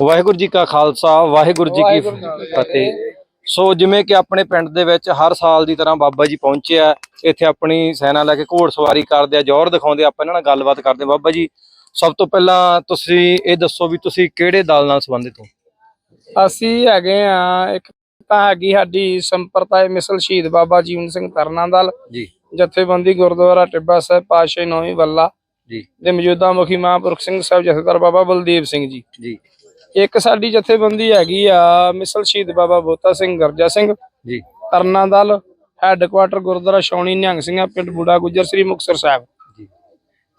ਵਾਹਿਗੁਰੂ ਜੀ ਕਾ ਖਾਲਸਾ ਵਾਹਿਗੁਰੂ ਜੀ ਕੀ ਫਤਿਹ। ਸੋ ਜਿਵੇਂ ਕਿ ਆਪਣੇ ਪਿੰਡ ਦੇ ਵਿੱਚ ਹਰ ਸਾਲ ਦੀ ਤਰ੍ਹਾਂ ਬਾਬਾ ਜੀ ਪਹੁੰਚੇ ਆ ਇੱਥੇ ਆਪਣੀ ਸੈਨਾ ਲੈ ਕੇ ਘੋੜ ਸਵਾਰੀ ਕਰਦੇ ਆ ਜੌਹਰ ਦਿਖਾਉਂਦੇ ਆ ਆਪਾਂ ਇਹਨਾਂ ਨਾਲ ਗੱਲਬਾਤ ਕਰਦੇ ਆ। ਬਾਬਾ ਜੀ ਸਭ ਤੋਂ ਪਹਿਲਾਂ ਤੁਸੀਂ ਇਹ ਦੱਸੋ ਵੀ ਤੁਸੀਂ ਕਿਹੜੇ ਦਲ ਨਾਲ ਸੰਬੰਧਿਤ ਹੋ? ਅਸੀਂ ਹੈਗੇ ਆ ਇੱਕ ਤਾਂ ਹੈਗੀ ਸਾਡੀ ਸੰਪਰਦਾਇ ਮਿਸਲ ਸ਼ਹੀਦ ਬਾਬਾ ਜੀਵਨ ਸਿੰਘ ਤਰਨਾ ਦਲ। ਜੀ। ਜਥੇਬੰਦੀ ਗੁਰਦੁਆਰਾ ਟਿੱਬਾ ਸਾਹਿਬ ਪਾਸ਼ੇ ਨੌਵੀਂ ਵੱਲਾ। ਜੀ। ਦੇ ਮੌਜੂਦਾ ਮੁਖੀ ਮਹਾਂਪੁਰਖ ਸਿੰਘ ਸਾਹਿਬ ਜਥੇਦਾਰ ਬਾਬਾ ਬਲਦੇਵ ਸਿੰਘ ਜੀ। ਜੀ। ਇੱਕ ਸਾਡੀ ਜਥੇਬੰਦੀ ਹੈਗੀ ਆ ਮਿਸਲ ਸ਼ਹੀਦ ਬਾਬਾ ਬੋਤਾ ਸਿੰਘ ਗਰਜਾ ਸਿੰਘ। ਜੀ। ਤਰਨਾ ਦਲ ਹੈੱਡਕੁਆਟਰ ਗੁਰਦੁਆਰਾ ਸ਼ੌਣੀ ਨਿਹੰਗ ਸਿੰਘਾ ਪਿੰਡ ਬੁੜਾ ਗੁੱਜਰ ਸ੍ਰੀ ਮੁਕਤਸਰ ਸਾਹਿਬ। ਜੀ।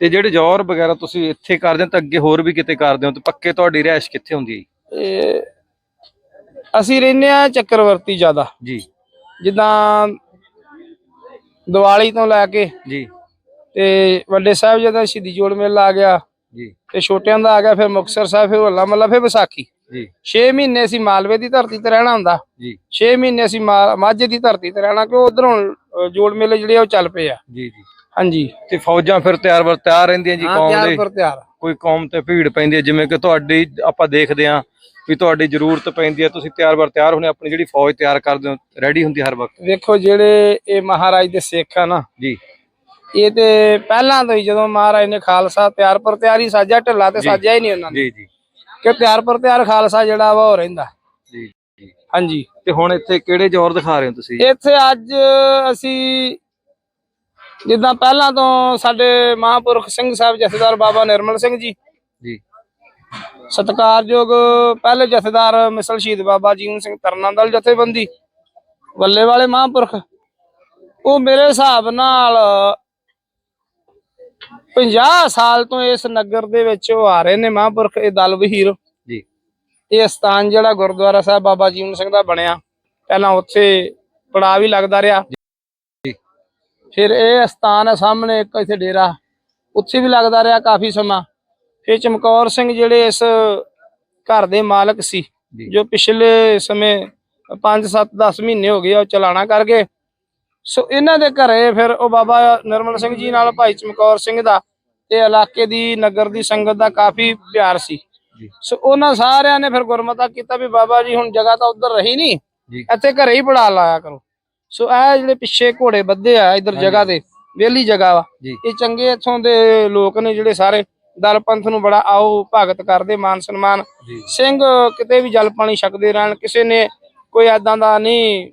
ਤੇ ਜਿਹੜੇ ਜੌਹਰ ਵਗੈਰਾ ਤੁਸੀਂ ਇੱਥੇ ਕਰਦੇ ਹੋ ਤਾਂ ਅੱਗੇ ਹੋਰ ਵੀ ਕਿਤੇ ਕਰਦੇ ਹੋ? ਤੇ ਪੱਕੇ ਤੁਹਾਡੀ ਰਿਹਾਇਸ਼ ਕਿੱਥੇ ਹੁੰਦੀ ਹੈ ਅਸੀਂ ਰਹਿੰਦੇ ਆ ਚੱਕਰਵਰਤੀ ਜ਼ਿਆਦਾ। ਜੀ। ਜਿੱਦਾਂ ਦੀਵਾਲੀ ਤੋਂ ਲੈ ਕੇ ਜੀ। ਤੇ ਵੱਡੇ ਸਾਹਿਬ ਜਦੋਂ ਸ਼ਹੀਦੀ ਜੋੜ ਮੇਲਾ ਆ ਗਿਆ। ਜੀ। ਤੇ ਛੋਟਿਆਂ ਦਾ ਆ ਗਿਆ ਫਿਰ ਮੁਕਤਸਰ ਸਾਹਿਬ ਫਿਰ ਹੋਲਾ ਮੱਲਾ ਫਿਰ ਵਿਸਾਖੀ। ਜੀ। 6 ਮਹੀਨੇ ਅਸੀਂ ਮਾਲਵੇ ਦੀ ਧਰਤੀ ਤੇ ਰਹਿਣਾ ਹੁੰਦਾ। ਜੀ। 6 ਮਹੀਨੇ ਅਸੀਂ ਮਾਝੇ ਦੀ ਧਰਤੀ ਤੇ ਰਹਿਣਾ ਕਿ ਉਧਰੋਂ ਜੋੜ ਮੇਲੇ ਜਿਹੜੇ ਆ ਉਹ ਚੱਲ ਪਏ ਆ। ਜੀ ਜੀ। ਹਾਂਜੀ। ਤੇ ਫੌਜਾਂ ਫਿਰ ਤਿਆਰ ਵਰ ਤਿਆਰ ਰਹਿੰਦੀਆਂ ਜੀ ਕੌਮ ਤਿਆਰ ਦੇ ਪਰ ਤਿਆਰ। ਕੋਈ ਕੌਮ ਤੇ ਭੀੜ ਪੈਂਦੀ ਹੈ ਜਿਵੇਂ ਕਿ ਤੁਹਾਡੀ ਆਪਾਂ ਦੇਖਦੇ ਹਾਂ ਵੀ ਤੁਹਾਡੀ ਜ਼ਰੂਰਤ ਪੈਂਦੀ ਹੈ ਤੁਸੀਂ ਤਿਆਰ ਬਰ ਤਿਆਰ ਹੋਣੇ ਆਪਣੀ ਜਿਹੜੀ ਫੌਜ ਤਿਆਰ ਕਰਦੇ ਹੋ ਰੈਡੀ ਹੁੰਦੀ ਹਰ ਵਕਤ। ਵੇਖੋ ਜਿਹੜੇ ਇਹ ਮਹਾਰਾਜ ਦੇ ਸਿੱਖ ਆ ਨਾ ਜੀ। ਇਹ ਤੇ ਪਹਿਲਾਂ ਤੋਂ ਹੀ ਜਦੋਂ ਮਹਾਰਾਜ ਨੇ ਖਾਲਸਾ ਤਿਆਰ ਪਰ ਤਿਆਰੀ ਸਾਜਿਆ ਢਿੱਲਾ ਤੇ ਸਾਜਿਆ ਹੀ ਨਹੀਂ ਉਹਨਾਂ ਨੇ। ਜੀ ਜੀ। ਕਿ ਤਿਆਰ ਪਰ ਤਿਆਰ ਖਾਲਸਾ ਜਿਹੜਾ ਵਾ ਉਹ ਰਹਿੰਦਾ। ਜੀ ਜੀ। ਹਾਂਜੀ। ਤੇ ਹੁਣ ਇੱਥੇ ਕਿਹੜੇ ਜ਼ੋਰ ਦਿਖਾ ਰਹੇ ਹੋ ਤੁਸੀਂ? ਇੱਥੇ ਅੱਜ ਅਸੀਂ ਜਿੱਦਾਂ ਪਹਿਲਾਂ ਤੋਂ ਸਾਡੇ ਮਹਾਂਪੁਰਖ ਸਿੰਘ ਸਾਹਿਬ ਜਥੇਦਾਰ ਬਾਬਾ ਨਿਰਮਲ ਸਿੰਘ ਜੀ ਜੀ। ਸਤਿਕਾਰਯੋਗ ਪਹਿਲੇ ਜਥੇਦਾਰ ਮਿਸਲ ਸ਼ਹੀਦ ਬਾਬਾ ਜੀਵਨ ਸਿੰਘ ਤਰਨਾਦਲ ਜਥੇਬੰਦੀ ਵੱਲੇ ਵਾਲੇ ਮਹਾਂਪੁਰਖ ਉਹ ਮੇਰੇ ਹਿਸਾਬ ਨਾਲ 50 ਸਾਲ ਤੋਂ ਇਸ ਨਗਰ ਦੇ ਵਿੱਚ ਉਹ ਆ ਰਹੇ ਨੇ ਮਹਾਂਪੁਰਖ ਇਹ ਦਲ ਵਹੀਰ। ਜੀ। ਇਹ ਸਥਾਨ ਜਿਹੜਾ ਗੁਰਦੁਆਰਾ ਸਾਹਿਬ ਬਾਬਾ ਜੀਵਨ ਸਿੰਘ ਦਾ ਬਣਿਆ। ਪਹਿਲਾਂ ਉੱਥੇ ਪੜਾ ਵੀ ਲੱਗਦਾ ਰਿਹਾ। ਫਿਰ ਇਹ ਸਥਾਨ ਹੈ ਸਾਹਮਣੇ ਇੱਕ ਇੱਥੇ ਡੇਰਾ। ਉੱਥੇ ਵੀ ਲੱਗਦਾ ਰਿਹਾ ਕਾਫੀ ਸਮਾਂ। ਫਿਰ ਚਮਕੌਰ ਸਿੰਘ ਜਿਹੜੇ ਇਸ ਘਰ ਦੇ ਮਾਲਕ ਸੀ ਜੀ। ਪਿਛਲੇ ਸਮੇਂ 5 7 10 ਮਹੀਨੇ ਹੋ ਗਏ ਉਹ ਚਲਾਣਾ ਕਰ ਗਏ। ਸੋ ਇਹਨਾਂ ਦੇ ਘਰੇ ਫਿਰ ਉਹ ਬਾਬਾ ਨਿਰਮਲ ਸਿੰਘ ਜੀ ਨਾਲ ਭਾਈ ਚਮਕੌਰ ਸਿੰਘ ਦਾ ਤੇ ਇਲਾਕੇ ਦੀ ਨਗਰ ਦੀ ਸੰਗਤ ਦਾ ਕਾਫੀ ਪਿਆਰ ਸੀ। ਸੋ ਉਹਨਾਂ ਸਾਰਿਆਂ ਨੇ ਫਿਰ ਗੁਰਮਤਾ ਕੀਤਾ ਵੀ ਬਾਬਾ ਜੀ ਹੁਣ ਜਗ੍ਹਾ ਤਾਂ ਉਧਰ ਰਹੀ ਨਹੀਂ ਇੱਥੇ ਘਰੇ ਹੀ ਪੜਾ ਲਾਇਆ ਕਰੋ। ਸੋ ਇਹ ਜਿਹੜੇ ਪਿੱਛੇ ਘੋੜੇ ਬੱਧੇ ਆ ਇਧਰ ਜਗ੍ਹਾ ਤੇ ਵਿਹਲੀ ਜਗ੍ਹਾ ਵਾ। ਇਹ ਚੰਗੇ ਇੱਥੋਂ ਦੇ ਲੋਕ ਨੇ ਜਿਹੜੇ ਸਾਰੇ ਦਲ ਪੰਥ ਨੂੰ ਬੜਾ ਆਓ ਭਗਤ ਕਰਦੇ ਮਾਨ ਸਨਮਾਨ। ਸਿੰਘ ਕਿਤੇ ਵੀ ਜਲ ਪਾਣੀ ਛਕਦੇ ਰਹਿਣ ਕਿਸੇ ਨੇ ਕੋਈ ਐਦਾਂ ਦਾ ਨਹੀਂ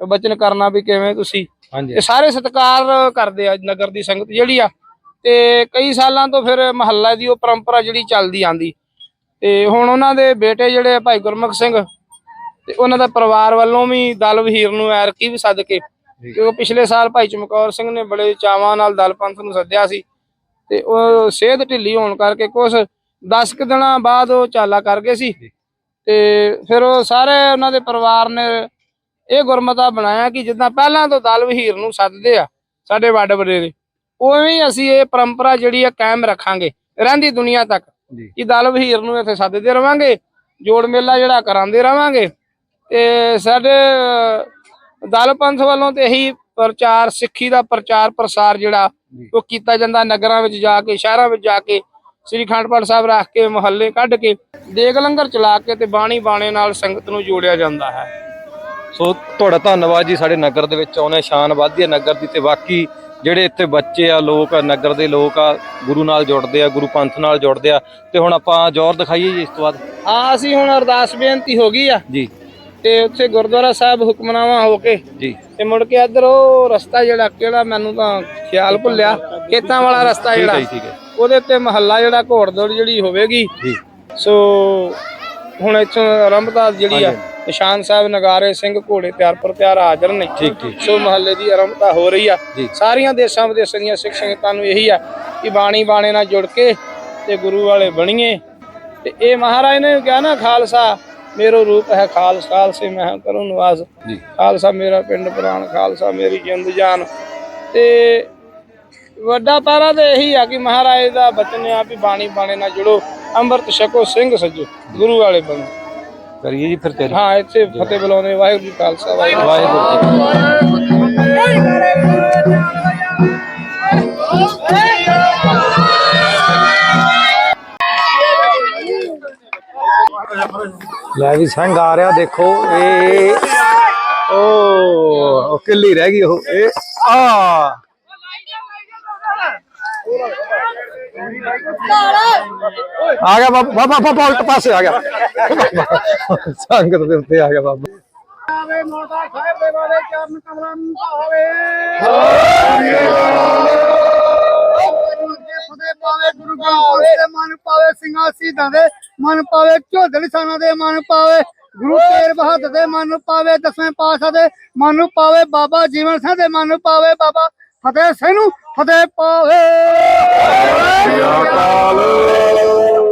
ਬਚਨ ਕਰਨਾ ਵੀ ਕਿਵੇਂ ਤੁਸੀਂ ਇਹ ਸਾਰੇ ਸਤਿਕਾਰ ਕਰਦੇ ਆ ਨਗਰ ਦੀ ਸੰਗਤ ਜਿਹੜੀ ਆ। ਤੇ ਕਈ ਸਾਲਾਂ ਤੋਂ ਫਿਰ ਮਹੱਲਾ ਦੀ ਉਹ ਪਰੰਪਰਾ ਜਿਹੜੀ ਚੱਲਦੀ ਆਂਦੀ। ਤੇ ਹੁਣ ਉਹਨਾਂ ਦੇ ਬੇਟੇ ਜਿਹੜੇ ਭਾਈ ਗੁਰਮੁਖ ਸਿੰਘ ਤੇ ਉਹਨਾਂ ਦਾ ਪਰਿਵਾਰ ਵੱਲੋਂ ਵੀ ਦਲ ਵਹੀਰ ਨੂੰ ਐਰਕੀ ਵੀ ਸੱਦ ਕੇ ਕਿਉਂਕਿ ਪਿਛਲੇ ਸਾਲ ਭਾਈ ਚਮਕੌਰ ਸਿੰਘ ਨੇ ਬੜੇ ਚਾਵਾਂ ਨਾਲ ਦਲ ਪੰਥ ਨੂੰ ਸੱਦਿਆ ਸੀ। ਤੇ ਉਹ ਸਿਹਤ ਢਿੱਲੀ ਹੋਣ ਕਰਕੇ ਕੁਝ 10 ਕੁ ਦਿਨਾਂ ਬਾਅਦ ਉਹ ਚਾਲਾ ਕਰ ਗਏ ਸੀ। ਤੇ ਫਿਰ ਉਹ ਸਾਰੇ ਉਹਨਾਂ ਦੇ ਪਰਿਵਾਰ ਨੇ ਇਹ ਗੁਰਮਤਾ ਬਣਾਇਆ ਕਿ ਜਿੱਦਾਂ ਪਹਿਲਾਂ ਤੋਂ ਦਲ ਵਹੀਰ ਨੂੰ ਸੱਦਦੇ ਆ ਸਾਡੇ ਵੱਡ ਵਡੇਰੇ ਉਵੇਂ ਹੀ ਅਸੀਂ ਇਹ ਪਰੰਪਰਾ ਜਿਹੜੀ ਆ ਕਾਇਮ ਰੱਖਾਂਗੇ ਰਹਿੰਦੀ ਦੁਨੀਆ ਤੱਕ। ਕਿ ਦਲ ਵਹੀਰ ਨੂੰ ਇੱਥੇ ਸੱਦਦੇ ਰਵਾਂਗੇ ਜੋੜ ਮੇਲਾ ਜਿਹੜਾ ਕਰਾਉਂਦੇ ਰਵਾਂਗੇ। ਤੇ ਸਾਡੇ ਦਲ ਪੰਥ ਵੱਲੋਂ ਤੇ ਇਹੀ ਪ੍ਰਚਾਰ ਸਿੱਖੀ ਦਾ ਪ੍ਰਚਾਰ ਪ੍ਰਸਾਰ ਜਿਹੜਾ। ਉਹ ਕੀਤਾ ਜਾਂਦਾ ਨਗਰਾਂ ਵਿੱਚ ਜਾ ਕੇ ਸ਼ਹਿਰਾਂ ਵਿੱਚ ਜਾ ਕੇ ਸ੍ਰੀ ਅਖੰਡ ਪਾਠ ਸਾਹਿਬ ਰੱਖ ਕੇ ਮੁਹੱਲੇ ਕੱਢ ਕੇ ਦੇਗ ਲੰਗਰ ਚਲਾ ਕੇ ਤੇ ਬਾਣੀ ਬਾਣੇ ਨਾਲ ਸੰਗਤ ਨੂੰ ਜੋੜਿਆ ਜਾਂਦਾ ਹੈ। ਸੋ ਤੁਹਾਡਾ ਧੰਨਵਾਦ ਜੀ ਸਾਡੇ ਨਗਰ ਦੇ ਵਿੱਚ ਆਉਣੇ ਸ਼ਾਨ ਵੱਧਦੀ ਹੈ ਨਗਰ ਦੀ ਤੇ ਬਾਕੀ ਜਿਹੜੇ ਇੱਥੇ ਬੱਚੇ ਆ ਲੋਕ ਆ ਨਗਰ ਦੇ ਲੋਕ ਆ ਗੁਰੂ ਨਾਲ ਜੁੜਦੇ ਆ ਗੁਰੂ ਪੰਥ ਨਾਲ ਜੁੜਦੇ ਆ ਤੇ ਹੁਣ ਆਪਾਂ ਜ਼ੋਰ ਦਿਖਾਈਏ ਜੀ ਇਸ ਤੋਂ ਬਾਅਦ। ਹਾਂ ਅਸੀਂ ਹੁਣ ਅਰਦਾਸ ਬੇਨਤੀ ਹੋ ਗਈ ਆ। ਜੀ। ਤੇ ਉੱਥੇ ਗੁਰਦੁਆਰਾ ਸਾਹਿਬ ਹੁਕਮਨਾਮਾ ਹੋ ਕੇ ਜੀ। ਤੇ ਮੁੜ ਕੇ ਇੱਧਰ ਉਹ ਰਸਤਾ ਜਿਹੜਾ ਕਿਹੜਾ ਮੈਨੂੰ ਤਾਂ ਖਿਆਲ ਭੁੱਲਿਆ ਖੇਤਾਂ ਵਾਲਾ ਰਸਤਾ ਜਿਹੜਾ ਉਹਦੇ ਤੇ ਮਹੱਲਾ ਜਿਹੜਾ ਘੋੜਦੌੜ ਜਿਹੜੀ ਹੋਵੇਗੀ। ਜੀ। ਸੋ ਹੁਣ ਇੱਥੋਂ ਆਰੰਭਤਾ ਜਿਹੜੀ ਆ ਨਿਸ਼ਾਨ ਸਾਹਿਬ ਨਗਾਰੇ ਸਿੰਘ ਘੋੜੇ ਤਿਆਰ ਪਰ ਤਿਆਰ ਹਾਜ਼ਰ ਨੇ। ਠੀਕ ਠੀਕ। ਸੋ ਮਹੱਲੇ ਦੀ ਆਰੰਭਤਾ ਹੋ ਰਹੀ ਆ। ਸਾਰੀਆਂ ਦੇਸ਼ਾਂ ਵਿਦੇਸ਼ਾਂ ਦੀਆਂ ਸਿੱਖ ਸੰਗਤਾਂ ਨੂੰ ਇਹੀ ਆ ਕਿ ਬਾਣੀ ਬਾਣੇ ਨਾਲ ਜੁੜ ਕੇ ਤੇ ਗੁਰੂ ਵਾਲੇ ਬਣੀਏ। ਤੇ ਇਹ ਮਹਾਰਾਜ ਨੇ ਕਿਹਾ ਨਾ ਖਾਲਸਾ ਮੇਰੋ ਰੂਪ ਹੈ ਖਾਲਸਾ ਖਾਲਸੇ ਮੈਂ ਕਰੂੰ ਨਿਵਾਸ। ਜੀ। ਖਾਲਸਾ ਮੇਰਾ ਪਿੰਡ ਪ੍ਰਾਣ ਖਾਲਸਾ ਮੇਰੀ ਜਿੰਦ ਜਾਨ। ਤੇ ਵੱਡਾ ਪਾਰਾ ਤੇ ਇਹੀ ਆ ਕਿ ਮਹਾਰਾਜ ਦਾ ਬਚਨ ਆ ਵੀ ਬਾਣੀ ਬਾਣੇ ਨਾਲ ਜੁੜੋ ਅੰਮ੍ਰਿਤ ਛਕੋ ਸਿੰਘ ਸੱਜੋ ਗੁਰੂ ਵਾਲੇ ਬਣੋ। ਕਰੀਏ ਜੀ ਫਿਰ ਤੇਰੀ ਹਾਂ ਇੱਥੇ ਫਤਿਹ ਬੁਲਾਉਂਦੇ ਵਾਹਿਗੁਰੂ ਜੀ ਕਾ ਖਾਲਸਾ ਵਾਹਿਗੁਰੂ ਵਾਹਿਗੁਰੂ ਜੀ ਲੈ ਵੀ ਸਿੰਘ ਆ ਰਿਹਾ ਦੇਖੋ ਇਹ ਓ ਉਹ ਕਿੱਲੀ ਰਹਿ ਗਈ ਉਹ ਇਹ ਆ। ਆ ਗਿਆ ਬਾਬਾ ਬਾਬਾ ਬਾਬਾ ਉਲਟ ਪਾਸੇ ਆ ਗਿਆ। ਸੰਗਤ ਦੇ ਉੱਤੇ ਆ ਗਿਆ ਬਾਬਾ। ਆਵੇ ਮੋਟਾ ਸਾਹਿਬ ਦੇ ਵਾਲੇ ਚਰਨ ਕਮਲਾਂ ਨੂੰ ਭਾਵੇ ਪਾਵੇ ਗੁਰੂ ਗ੍ਰੰਥ ਦੇ ਮਨ ਪਾਵੇ ਸਿੰਘਾਂ ਸ਼ਹੀਦਾਂ ਦੇ, ਮਨ ਪਾਵੇ ਝੋਦੇ ਨਿਸ਼ਾਨਾਂ ਦੇ ਮਨ ਪਾਵੇ। ਗੁਰੂ ਤੇਰ ਬਹਾਦਰ ਦੇ ਮਨ ਨੂੰ ਪਾਵੇ ਦਸਵੇਂ ਪਾਤਸ਼ਾਹ ਦੇ, ਮਨ ਨੂੰ ਪਾਵੇ ਬਾਬਾ ਜੀਵਨ ਸਿੰਘ ਦੇ ਮਨ ਨੂੰ ਪਾਵੇ ਬਾਬਾ। ਫਤਿਹ ਸਿੰਘ ਨੂੰ ਫਤਿਹ ਪਾਵੇ।